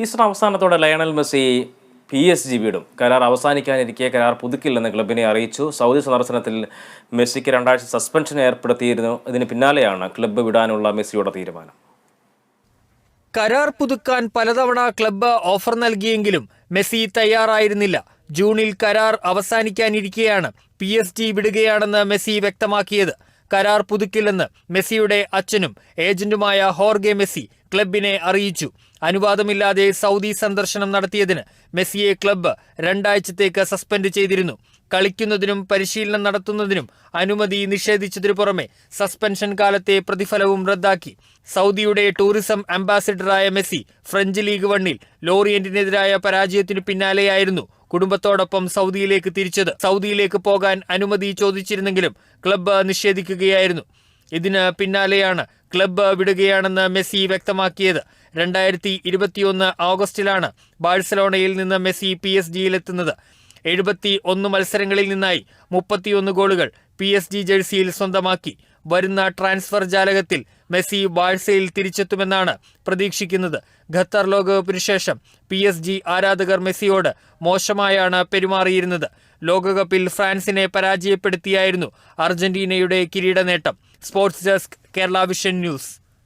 Easter അവസാനത്തോടെ Lionel Messi P S G വിടും. കരാർ അവസാനിക്കാനിരിക്കെ കരാർ പുതുക്കില്ലെന്ന് ക്ലബിനെ അറിയിച്ചു. സൗദി സന്ദർശനത്തിൽ മെസ്സിക്ക് രണ്ടാഴ്ച സസ്പെൻഷൻ ഏർപ്പെടുത്തിയിരുന്നു. ഇതിന് പിന്നാലെയാണ് ക്ലബ്ബ് വിടാനുള്ള മെസ്സിയുടെ തീരുമാനം. കരാർ പുതുക്കാൻ പലതവണ ക്ലബ്ബ് ഓഫർ നൽകിയെങ്കിലും മെസ്സി തയ്യാറായിരുന്നില്ല. ജൂണിൽ കരാർ അവസാനിക്കാനിരിക്കെയാണ് പി എസ് ജി വിടുകയാണെന്ന് മെസ്സി വ്യക്തമാക്കിയത്. കരാർ പുതുക്കില്ലെന്ന് മെസ്സിയുടെ അച്ഛനും ഏജന്റുമായ ഹോർഗെ മെസ്സി ക്ലബിനെ അറിയിച്ചു. അനുവാദമില്ലാതെ സൗദി സന്ദർശനം നടത്തിയതിന് മെസ്സിയെ ക്ലബ്ബ് രണ്ടാഴ്ചത്തേക്ക് സസ്പെൻഡ് ചെയ്തിരുന്നു. കളിക്കുന്നതിനും പരിശീലനം നടത്തുന്നതിനും അനുമതി നിഷേധിച്ചതിനു പുറമെ സസ്പെൻഷൻ കാലത്തെ പ്രതിഫലവും റദ്ദാക്കി. സൗദിയുടെ ടൂറിസം അംബാസിഡറായ മെസ്സി ഫ്രഞ്ച് ലീഗ് വണ്ണിൽ ലോറിയന്റിനെതിരായ പരാജയത്തിനു പിന്നാലെയായിരുന്നു കുടുംബത്തോടൊപ്പം സൗദിയിലേക്ക് തിരിച്ചത്. സൗദിയിലേക്ക് പോകാൻ അനുമതി ചോദിച്ചിരുന്നെങ്കിലും ക്ലബ്ബ് നിഷേധിക്കുകയായിരുന്നു. ഇതിന് പിന്നാലെയാണ് ക്ലബ്ബ് വിടുകയാണെന്ന് മെസ്സി വ്യക്തമാക്കിയത്. രണ്ടായിരത്തി ഇരുപത്തിയൊന്ന് ഓഗസ്റ്റിലാണ് ബാഴ്സലോണയിൽ നിന്ന് മെസ്സി പി എസ് ജിയിലെത്തുന്നത്. എഴുപത്തി ഒന്ന് മത്സരങ്ങളിൽ നിന്നായി മുപ്പത്തിയൊന്ന് ഗോളുകൾ പി എസ് ജി ജേഴ്സിയിൽ സ്വന്തമാക്കി. വരുന്ന ട്രാൻസ്ഫർ ജാലകത്തിൽ മെസ്സി ബാഴ്സയിൽ തിരിച്ചെത്തുമെന്നാണ് പ്രതീക്ഷിക്കുന്നത്. ഖത്തർ ലോകകപ്പിന് ശേഷം പി എസ് ജി ആരാധകർ മെസ്സിയോട് മോശമായാണ് പെരുമാറിയിരുന്നത്. ലോകകപ്പിൽ ഫ്രാൻസിനെ പരാജയപ്പെടുത്തിയായിരുന്നു അർജന്റീനയുടെ കിരീട നേട്ടം. Sports desk Kerala vision news.